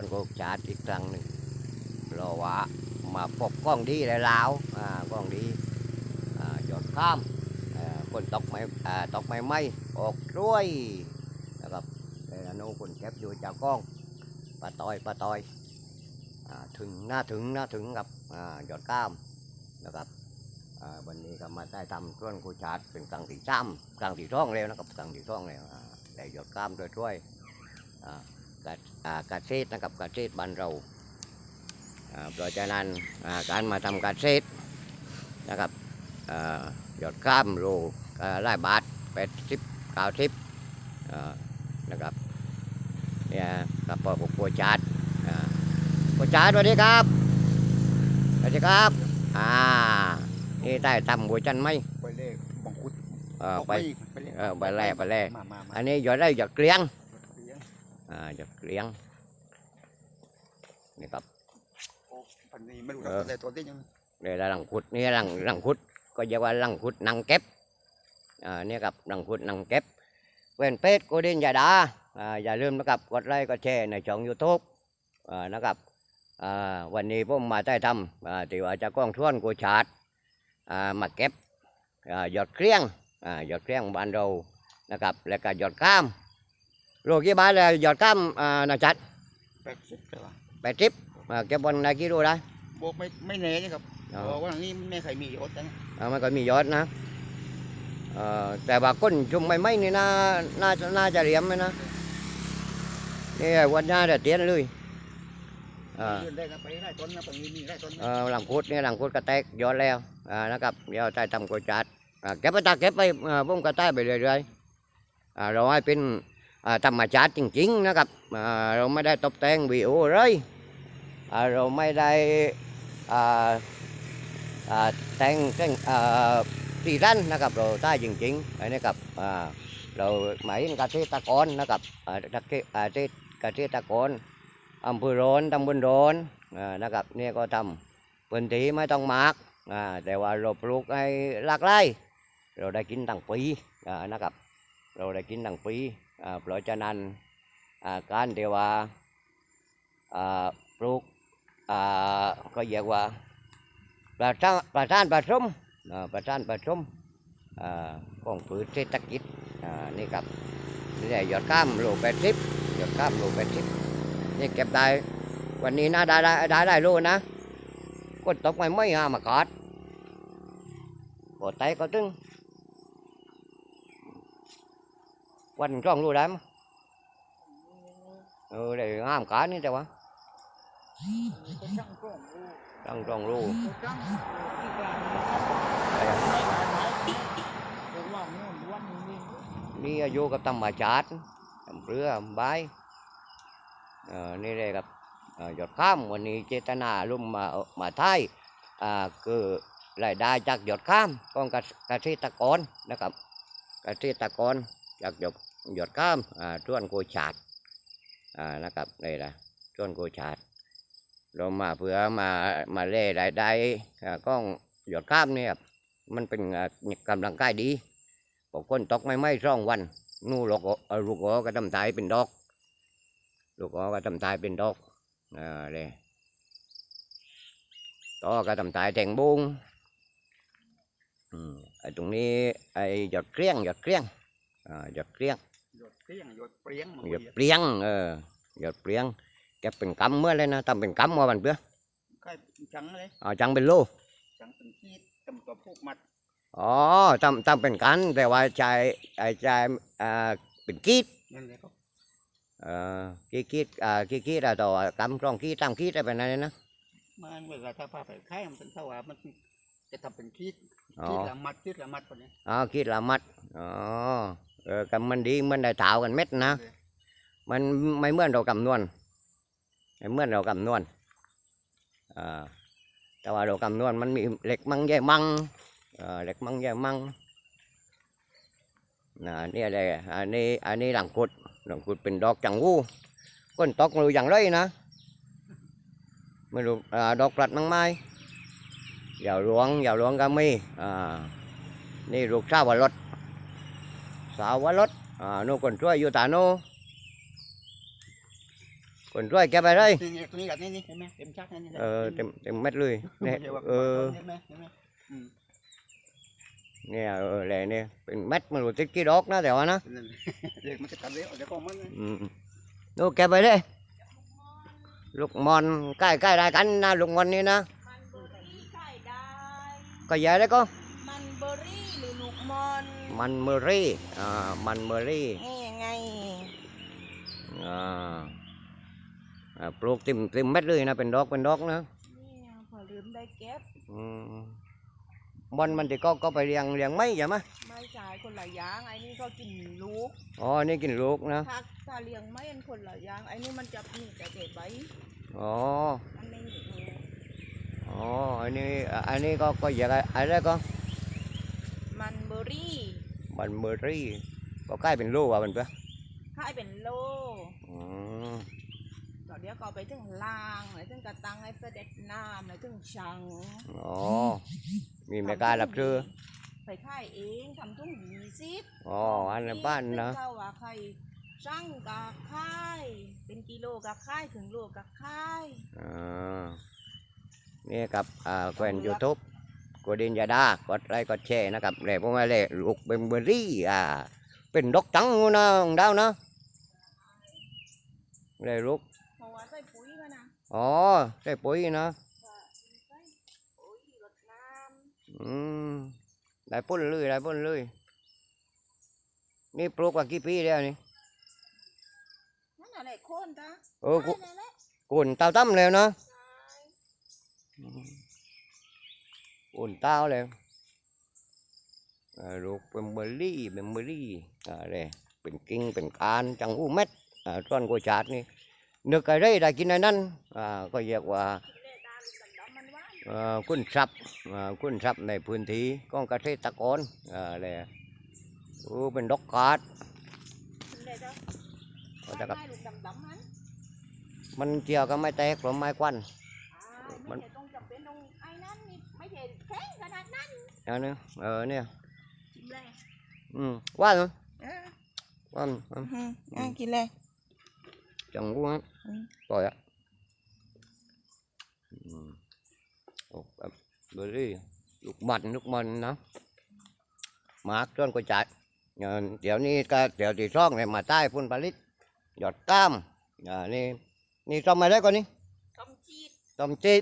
อนโกชาติอีกครั้งหนึ่งรอว่ามาพบกล้องดีแล้วแล้วอ่ากล้องดีอ่าหยอดข้ามอ่าคนตกไม่อ่าตกไม่ไม่ออกร้วยนะครับเวลาโน้คนเก็บอยู่จากกล้องปลาตอยปลาตอยอ่าถึงหน้าถึงหน้าถึงกับอ่าหยอดข้ามนะครับอ่าวันนี้ก็มาได้ทำต้นโกชาติเป็นครั้งที่สามครั้งที่องแล้วนะครับครั้งที่องแล้วอ่าได้หยอดข้ามด้วยด้วยอ่า เกษตรนะครับเกษตรบ้านเราอ่าเพราะฉะนั้นอ่าการมาทำเกษตรนะครับอ่ายอดข้ามโลก็ไล่บาทแปดสิบเก้าสิบนะครับเนี่ยกับปอปปัวชาติอ่าปัวชาติสวัสดีครับสวัสดีครับอ่านี่ได้ทำบัวจันทร์ไหมไปเล่บังคุดเออไปไปเล่เออไปแล่ไปแล่มามามาอันนี้หยอดได้หยอดเกลียงเลี้ยงอ่า หยอดเกลียงนี่ครับโอ้พันนี้ไม่รู้เอออะไรตัวที่ยังนี่ là lăng cút นี่ lăng lăng cút có giờ qua lăng cút năng kép à, นี่กับ lăng cút năng kép quen page กูดินอย่าดาอ่าอย่าลืมนะครับกดไลค์กดแชร์ในช่อง YouTube อ่านะครับอ่าวันนี้ผมมาได้ทำอ่าที่ว่าจะกล้องทวนกูชาดอ่ามาเก็บอ่าหยอดเครื่องอ่าหยอดเครื่องบ้านเรานะครับ แล้วก็หยอดก้าม โลกี่บาทเลยหยอดก้ามอ่านาจัดแปดสิบใช่ปะแปดสิบอ่าเก็บบนได้กี่รูได้โบกไม่ไม่แน่นี่ครับอ๋อเพราะว่าอย่างนี้ไม่ใครมีอดนะอ่ามันก็มียอดนะเอ่อแต่ว่าก้นชุมไม่ไม่นี่น่าน่าจะน่าจะเหลี่ยมไหมนะนี่วันหน้าจะเตียนเลยอ่า ยืนได้นะไปได้ต้นนะไปมีมีได้ต้นนะ เอ่อหลังคุดนี่หลังคุดกระแตกยอดแล้วอ่านะครับเดี๋ยวใต้ทำกวยจัดอ่าเก็บไปตาเก็บไปอ่าผมกระต่ายไปเรื่อยๆอ่าเราให้เป็นอ่า ธรรมชาติจริงๆนะครับเราไม่ได้ตกแต่งวิวเลยเราไม่ได้แต่งแต่งอ่าสีรันนะครับเราใต้จริงๆอันนี้กับเราหมายถึงเกษตรกรนะครับเกษตรอ่าเกษตรอำเภอโรนตำบลรนอ่านะครับเนี่ยก็ทำพื้นที่ไม่ต้องมากแต่ว่าเราปลูกให้หลากหลายเราได้กินตั้งปีนะครับเราได้กินตั้งปี เพราะฉะนั้นอ่าการที่ว่าอ่าปลูกก็เรียกว่าประทานประทานผสมอ่าประธานประชุมอของผืนเศรษฐกิจนี่ครับนี่ได้ยอดข้ามโลแปดสิบยอดข้ามโลแปดสิบนี่เก็บได้วันนี้นะได้ได้ได้ได้โลนะก็ตกไม่ไม่หามากอดกดไตก็ตึง วันจ้องรู้ได้มั้ยเออได้ห้ามการนี่แต่ว่าก็ช่างกล้องดูจ้องจ้องรู้ก็ช่างที่กลางได้มมเดี๋ยวว่านู่นวันนี้นี่อยู่กับธรรมชาติเรือใบายเออนี่เลยครับหยดข้ามวันนี้เจตนาลุ่มมามาไทยอ่าคือรายได้จากหยดข้ามของเกษเกษตรกรนะครับเกษตรกรจากหยด หยดข้ามอ่าส่วนโกชาดอ่านะครับนี่แหละส่วนโกชาดเรามาเพื่อมามาเล่รายได้อ่าของหยดข้ามเนี่ยมันเป็นอ่ากำลังกายดีพอคนตกไม่ไม่ร่องวัน นู่ลูกเอาเอาลูกอ๋อก็ทำตายเป็นดอก ลูกอ๋อก็ทำตายเป็นดอกอ่าเลยต่อก็ทำตายแทงบุงอืมไอ้ตรงนี้ไอ้หยดเกลี้ยงหยดเกลี้ยงอ่าหยดเกลี้ยง หยดเปรี้ยงหยดเปรี้ยงหยอดเปลี้ยงเออหยอดเปลี้ยงแกเป็นกำเมื่อเลยนะทำเป็นกำมาวันเพื่อใครจังเลยเอาจังเป็นโลจังเป็นขี้ตำตัวผูกมัดอ๋อทำทำเป็นกันแต่ว่าใจไอ้ใจอ่าเป็นกีดนั่นเลยครับเอ่อกี่กีดอ่ากี่กีดอะต่อกำรองกีดตามกีดอะไรแบบนั้นนะมันเวลาถ้าพาไปค่ายมันเป็นเท่าว่ามันจะทำเป็นขี้อ๋อขี้ละมัดขี้ละมัดคนนี้อ๋อกีดละมัดอ๋อ เออกำมันดีมันได้เท้ากันเม็ดนะ มันไม่เหมือนเรากำนวณไม่เหมือนเรากำนวณอ่าแต่ว่าเรากำนวณมันมีเหล็กมังใหญ่มังอ่าเหล็กมังใหญ่มังนะนี่อะไรอันนี้อันนี้หลังกุดหลังกุดเป็นดอกจังวูก้นตอกมืออย่างไรนะไม่รู้อ่าดอกปลัดมังไม้ยาวหลวงยาวหลวงก็มีอ่านี่ลูกสาวรถ สาวรถอ่าโน่คนช่วยอยู่ตาโน่ คนรวยแกไปเลย นี่ตัวนี้กับนี่นี่เห็นไหมเต็มชักนี่นี่ เออเต็มเต็มเม็ดเลยเนี่ย ไม่ใช่ว่า เออ เห็นไหมเห็นไหมอืม เนี่ยเออแหล่เนี่ยเป็นเม็ดมันรู้ติดกี่ดอกนะแต่ว่านะ นั่นเด็กมันจะตัดเลี้ยวเดี๋ยวก็มันเลย อืมนู่นแกไปเลยลูกมอนใกล้ใกล้ได้กันนะลูกมอนนี่นะ มันเบอร์รี่ใส่ได้ ก็ใหญ่แล้วก็ มันเบอร์รี่หรือลูกมอน มันเมอรี่อ่ามันเมอรี่นี่ยังไงอ่าอ่าปลูกเต็มเต็มเม็ดเลยนะเป็นดอกเป็นดอกนะนี่พอลืมได้เก็บอืมบอลมันจะก็ก็ไปเลี้ยงเลี้ยงไม่ใช่ไหมไม่ใช่คนละอย่างไอ้นี่ก็กินลูกอ๋อนี่กินลูกนะถ้าถ้าเลี้ยงไม่เป็นคนละอย่างไอ้นี่มันจะมีแต่เด็ใบอ๋อมันไม่มีลูกอ๋ออันนี้อันนี้ก็ก็อยากอะไรก็มันเบอร์รี่ มันเมอรี่ก็ใกล้เป็นลูกอะมันเปล่าขายเป็นโลอืมต่อเดี๋ยวก็เอาไปถึงล่างไปถึงกระตังให้เสด็จน้ำไปถึงชังอ๋อมีแม่กาหลับซื้อไปขายเองทำทุ่งยี่สิบอ๋ออันในบ้านนะเขาว่าใครสั่งกะค่าย เป็นกิโลกะค่ายถึงโลกะค่ายอ่านี่กับอ่าแฟนยูทูบ กดินยาดากดไลค์กดแชร์นะครับแล้วพวกมาเลยลูกเป็นเบอร์รี่อ่าเป็นดอกจังนะของดาวนะเลยลูกเพราะว่าใส่ปุ๋ยมานะอ๋อใส่ปุ๋ยนะว่าใส่ปุ๋ยรดน้อืมได้พ่นเลยได้พ่นเลยนี่ปลูกมากี่ปีแล้วนี่ำนั่นอะไรโค่นตาเออกูใช่นั่นแหละกุ่นเตาตั้มแล้วนะ ใช่กุ่นเต้าแล้วอ่าลูกเป็นเบอร์รี่เป็นเบอร์รี่อะไรเป็นกิ่งเป็นการจังหูเม็ดอ่าต้นกุชาดนี่นึกอะไรได้กินอันนั้นอ่าก็เรียกว่ากินเลยตาลูกดำๆมันหวานเอ่อคุณทรัพย์อ่าคุณทรัพย์ในพื้นที่ของเกษตรกรอ่าอะไรโอ้เป็นดอกกาดกินเลยเจ้าก็จะกับไม่ลูกดำๆมันมันเกี่ยวกับไม้แตกหรือไม้ควันอ่ามัน นั้นอันนี้เออเนี่ยกินเลยอืมว่าเนาะเออว่ามันมัน อืมอะกินเลยจังหูฮะอืมปล่อยอะอืมโอ้แบบเบอร์รี่ลูกมันลูกมันนะมาร์กต้นกุจัดเอ่อเดี๋ยวนี้ก็เดี๋ยวที่ช่องเนี่ยมาใต้พุ่นผลิตหยอดก้ามอ่านี่นี่ต้มมาได้ก่อนนี่ต้มจีดต้มจี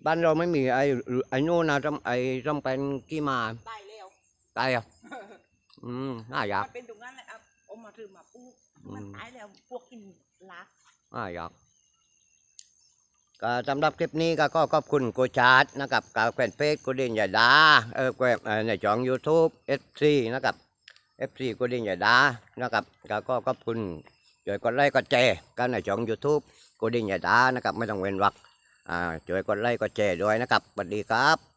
บบ้านเราไม่มีไอ้ไอ้นู่นนะต้มไอ้ต้มเป็นกี่มาตายแล้วตายอะอืมน่าอยากมันเป็นตรงนั้นแหละครับเอามาถือมาปลูกอืมันมตายแล้วพวกกินลักน่าอยากก็สำหรับคลิปนี้ก็ก็ขอบคุณโกชาร์ดนะครับกับแฟนเพจกูดินยาดาเออแกเอ่อในช่อง YouTube FC นะครับ FC กูดินยาดานะครับก็ก็ขอบคุณช่วยกดไลค์กดแชร์กันในช่อง YouTube กูดินยาดานะครับไม่ต้องเว้นวรรคอ่า ช่วยกดไลค์กดแชร์ด้วยนะครับสวัสดีครับ